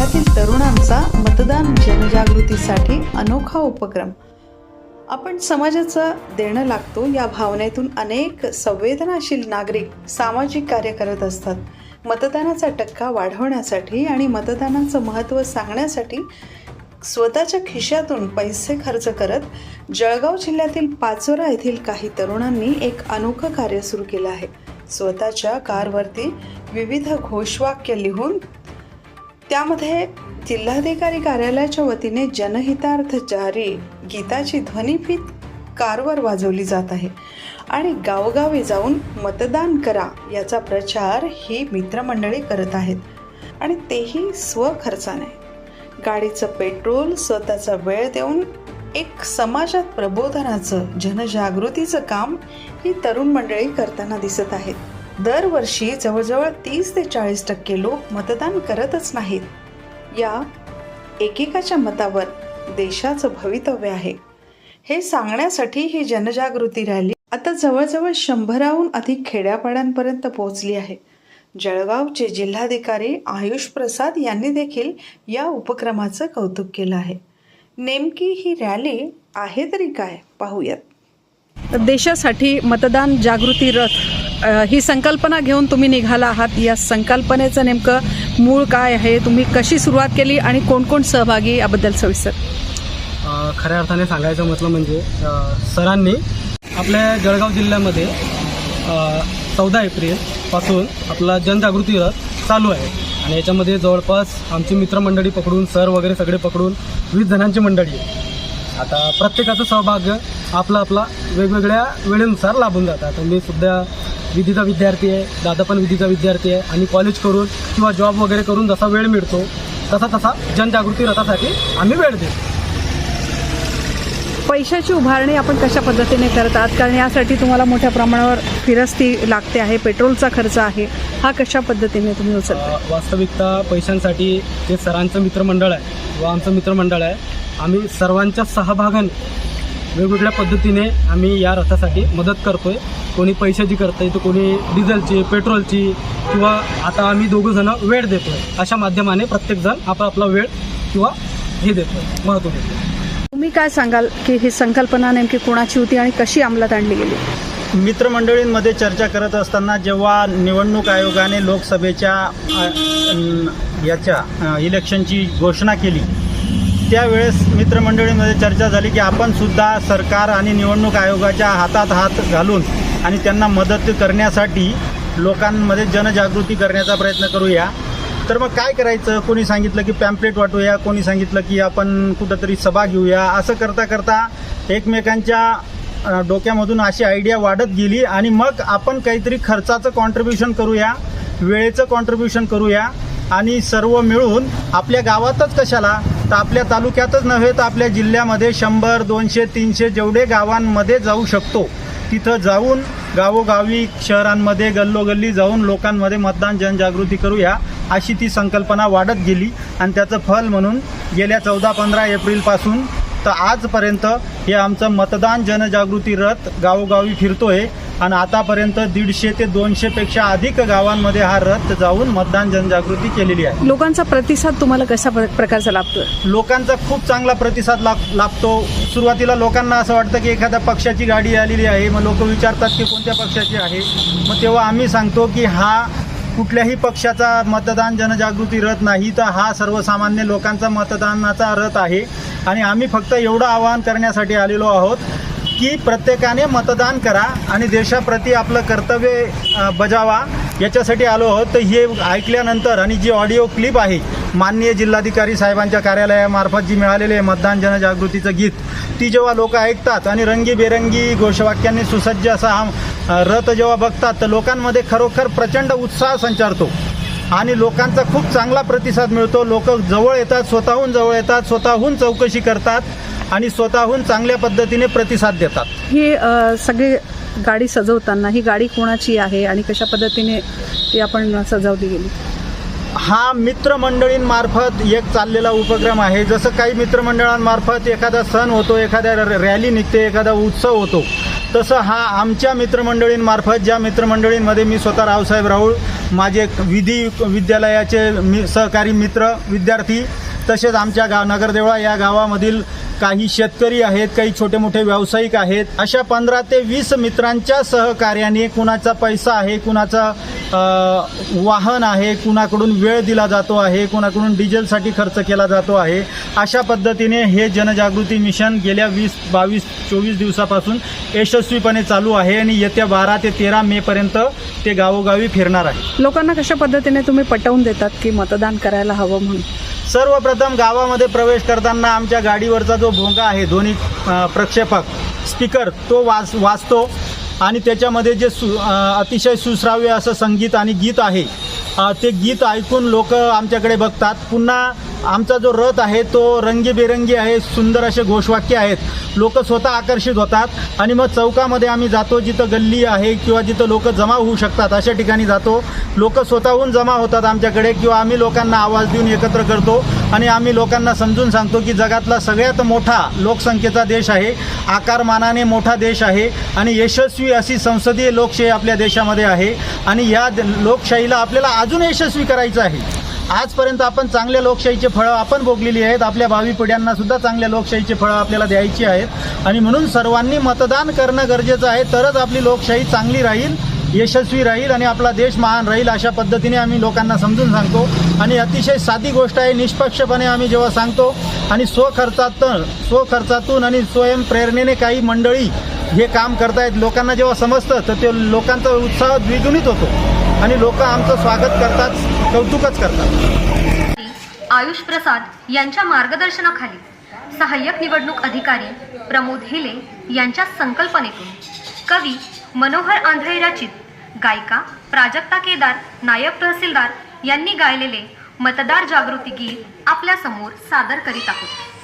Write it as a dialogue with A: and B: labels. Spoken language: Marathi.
A: जिल्ह्यातील तरुणांचा मतदान जनजागृतीसाठी अनोखा उपक्रम. आपण समाजाचं देणं लागतो या भावनेतून अनेक संवेदनाशील नागरिक सामाजिक कार्य करत असतात. मतदानाचा टक्का वाढवण्यासाठी आणि मतदानाचं महत्त्व सांगण्यासाठी स्वतःच्या खिशातून पैसे खर्च करत जळगाव जिल्ह्यातील पाचोरा येथील काही तरुणांनी एक अनोखं कार्य सुरू केलं आहे. स्वतःच्या कारवरती विविध घोषवाक्य लिहून त्यामध्ये जिल्हाधिकारी कार्यालयाच्या वतीने जनहितार्थ जारी गीताची ध्वनिफीत कारवर वाजवली जात आहे. आणि गावोगावी जाऊन मतदान करा याचा प्रचार ही मित्रमंडळी करत आहेत. आणि तेही स्वखर्चाने. गाडीचं पेट्रोल स्वतःचा वेळ देऊन एक समाजात प्रबोधनाचं जनजागृतीचं काम ही तरुण मंडळी करताना दिसत आहेत. दरवर्षी जवळजवळ तीस ते चाळीस टक्के लोक मतदान करतच नाहीत. या एकेकाच्या मतावर देशाचं भवितव्य आहे. हे सांगण्यासाठी ही जनजागृती रॅली आता जवळजवळ शंभराहून अधिक खेड्यापाड्यांपर्यंत पोहोचली आहे. जळगावचे जिल्हाधिकारी आयुष प्रसाद यांनी देखील या उपक्रमाचं कौतुक केलं आहे. नेमकी ही रॅली आहे तरी काय? पाहूयात. देशासाठी मतदान जागृती रथ ही संकल्पना घेऊन तुम्ही निघाला आहात. या संकल्पनेचं नेमकं मूळ काय आहे? तुम्ही कशी सुरुवात केली आणि कोण कोण सहभागी याबद्दल सविस्तर?
B: खऱ्या अर्थाने सांगायचं म्हटलं म्हणजे सरांनी आपल्या जळगाव जिल्ह्यामध्ये चौदा एप्रिलपासून आपला जनजागृती रथ चालू आहे. आणि याच्यामध्ये जवळपास आमची मित्रमंडळी पकडून सर वगैरे सगळे पकडून वीस जणांची मंडळी आहे. आता प्रत्येकाचा सहभाग आपला आपला वेगवेगळ्या वेळेनुसार लाभून जातं आता मी सुद्धा विधीचा विद्यार्थी आहे दादा पण विधीचा विद्यार्थी आहे आणि कॉलेज करून किंवा जॉब वगैरे करून जसा वेळ मिळतो तसा तसा जनजागृती रथासाठी आम्ही वेळ देतो.
A: पैशाची उभारणी आपण कशा पद्धतीने करत आहात? कारण यासाठी तुम्हाला मोठ्या प्रमाणावर फिरस्ती लागते आहे पेट्रोलचा खर्च आहे. हा कशा पद्धतीने तुम्ही उचलता?
B: वास्तविकता पैशांसाठी जे सरांचं मित्रमंडळ आहे व आमचं मित्रमंडळ आहे आम्ही सर्वांच्या सहभागाने वेगवेगळ्या पद्धतीने आम्ही या रथासाठी मदत करतोय. कोणी पैशाची करतंय तर कोणी डिझेलची पेट्रोलची किंवा आता आम्ही दोघं जण वेळ देतोय. अशा माध्यमाने प्रत्येकजण आपला आपला वेळ किंवा हे देतोय महत्त्व देतोय.
A: तुम्ही काय सांगाल की ही संकल्पना नेमकी कोणाची होती आणि कशी अंमलात आणली गेली?
C: मित्रमंडळींमध्ये चर्चा करत असताना जेव्हा निवडणूक आयोगाने लोकसभेच्या याच्या इलेक्शनची घोषणा केली त्यावेळेस मित्रमंडळींमध्ये चर्चा झाली की आपण सुद्धा सरकार आणि निवडणूक आयोगाच्या हातात हात घालून आणि त्यांना मदत करण्यासाठी लोकांमध्ये जनजागृती करण्याचा प्रयत्न करूया. तर मग काय करायचं? कोणी सांगितलं की पॅम्पलेट वाटूया कोणी सांगितलं की आपण कुठंतरी सभा घेऊया? असं करता करता एकमेकांच्या डोक्यामधून अशी आयडिया वाढत गेली आणि मग आपण काहीतरी खर्चाचं कॉन्ट्रीब्युशन करूया वेळेचं कॉन्ट्रीब्युशन करूया आणि सर्व मिळून आपल्या गावातच कशाला? तर आपल्या तालुक्यातच नव्हे तर आपल्या जिल्ह्यामध्ये शंभर दोनशे तीनशे जेवढे गावांमध्ये जाऊ शकतो. तिथं जाऊन गावोगावी शहरांमध्ये गल्लोगल्ली जाऊन लोकांमध्ये मतदान जनजागृती करूया अशी ती संकल्पना वाढत गेली आणि त्याचं फल म्हणून गेल्या चौदा पंधरा एप्रिलपासून तर आजपर्यंत हे आमचं मतदान जनजागृती रथ गावोगावी फिरतोय. आणि आतापर्यंत दीडशे ते दोनशेपेक्षा अधिक गावांमध्ये हा रथ जाऊन मतदान जनजागृती केलेली आहे.
A: लोकांचा प्रतिसाद तुम्हाला कशा प्र- प्रकारचा लाभतोय
C: लोकांचा खूप चांगला प्रतिसाद लाभ लाभतो सुरुवातीला लोकांना असं वाटतं की एखाद्या पक्षाची गाडी आलेली आहे मग लोक विचारतात की कोणत्या पक्षाची आहे? मग तेव्हा आम्ही सांगतो की हा कुठल्याही पक्षाचा मतदान जनजागृती रथ नाही तर हा सर्वसामान्य लोकांचा मतदानाचा रथ आहे. आणि आम्ही फक्त एवढं आवाहन करण्यासाठी आलेलो आहोत की प्रत्येकाने मतदान करा आणि देशाप्रती आपलं कर्तव्य बजावा. याच्यासाठी आलो आहोत. तर हे ऐकल्यानंतर आणि जी ऑडिओ क्लिप आहे माननीय जिल्हाधिकारी साहेबांच्या कार्यालयामार्फत जी मिळालेली आहे मतदान जनजागृतीचं गीत ती जेव्हा लोक ऐकतात आणि रंगीबेरंगी घोषवाक्यांनी सुसज्ज असा हा रथ जेव्हा बघतात तर लोकांमध्ये खरोखर प्रचंड उत्साह संचारतो. आणि लोकांचा खूप चांगला प्रतिसाद मिळतो. लोक जवळ येतात स्वतःहून जवळ येतात स्वतःहून चौकशी करतात. आणि स्वतःहून चांगल्या पद्धतीने प्रतिसाद देतात.
A: ही सगळी गाडी सजवताना ही गाडी कोणाची आहे आणि कशा पद्धतीने ती आपण सजवली गेली?
C: हा मित्रमंडळींमार्फत एक चाललेला उपक्रम आहे. जसं काही मित्रमंडळांमार्फत एखादा सण होतो एखाद्या रॅली निघते एखादा उत्सव होतो तसं हा आमच्या मित्रमंडळींमार्फत ज्या मित्रमंडळींमध्ये मी स्वतः रावसाहेब राऊळ माझे विधी विद्यालयाचे मी सहकारी मित्र विद्यार्थी तसेच आमच्या गाव नगरदेवळा या गावामधील काही शेतकरी आहेत काही छोटे मोठे व्यावसायिक आहेत. अशा पंधरा ते वीस मित्रांच्या सहकार्याने कुणाचा पैसा आहे कुणाचा वाहन आहे कुणाकडून वेळ दिला जातो आहे कुणाकडून डिझेलसाठी खर्च केला जातो आहे अशा पद्धतीने हे जनजागृती मिशन गेल्या वीस बावीस चोवीस दिवसापासून यशस्वीपणे चालू आहे आणि येत्या बारा ते तेरा मेपर्यंत ते गावोगावी फिरणार आहे.
A: लोकांना कशा पद्धतीने तुम्ही पटवून देतात की मतदान करायला हवं म्हणून?
C: सर्वप्रथम गावामध्ये प्रवेश करताना आमच्या गाडीवरचा जो भोंगा आहे ध्वनी प्रक्षेपक स्पीकर तो वाच वाचतो आणि त्याच्यामध्ये जे सु अतिशय सुश्राव्य असं संगीत आणि गीत आहे ते गीत ऐकून लोक आमच्याकडे बघतात. पुन्हा आमचा जो रथ आहे तो रंगीबेरंगी आहे सुंदर असे घोषवाक्य आहेत. लोक स्वतः आकर्षित होतात आणि मग चौकामध्ये आम्ही जातो जिथं गल्ली आहे किंवा जिथं लोक जमा होऊ शकतात अशा ठिकाणी जातो. लोक स्वतःहून जमा होतात आमच्याकडे किंवा आम्ही लोकांना आवाज देऊन एकत्र करतो आणि आम्ही लोकांना समजून सांगतो की जगातला सगळ्यात मोठा लोकसंख्येचा देश आहे आकारमानाने मोठा देश आहे आणि यशस्वी अशी संसदीय लोकशाही आपल्या देशामध्ये आहे आणि या लोकशाहीला आपल्याला अजून यशस्वी करायचं आहे. आजपर्यंत आपण चांगल्या लोकशाहीचे फळं आपण भोगलेली आहेत. आपल्या भावी पिढ्यांना सुद्धा चांगल्या लोकशाहीचे फळं आपल्याला द्यायची आहेत. आणि म्हणून सर्वांनी मतदान करणं गरजेचं आहे. तरच आपली लोकशाही चांगली राहील यशस्वी राहील आणि आपला देश महान राहील अशा पद्धतीने आम्ही लोकांना समजून सांगतो. आणि अतिशय साधी गोष्ट आहे निष्पक्षपणे आम्ही जेव्हा सांगतो आणि स्वखर्चात स्वखर्चातून आणि स्वयंप्रेरणेने काही मंडळी हे काम करतायत लोकांना जेव्हा समजतं तर ते लोकांचा उत्साह द्विगुणित होतो. आणि लोक आमचं स्वागत करतात कौतुकच करतात.
D: आयुष प्रसाद यांच्या मार्गदर्शनाखाली सहाय्यक निवडणूक अधिकारी प्रमोद हिले यांच्या संकल्पनेतून कवी मनोहर आंधळे रचित गायिका प्राजक्ता केदार नायब तहसीलदार यांनी गायलेले मतदार जागृती गीत आपल्यासमोर सादर करीत आहोत.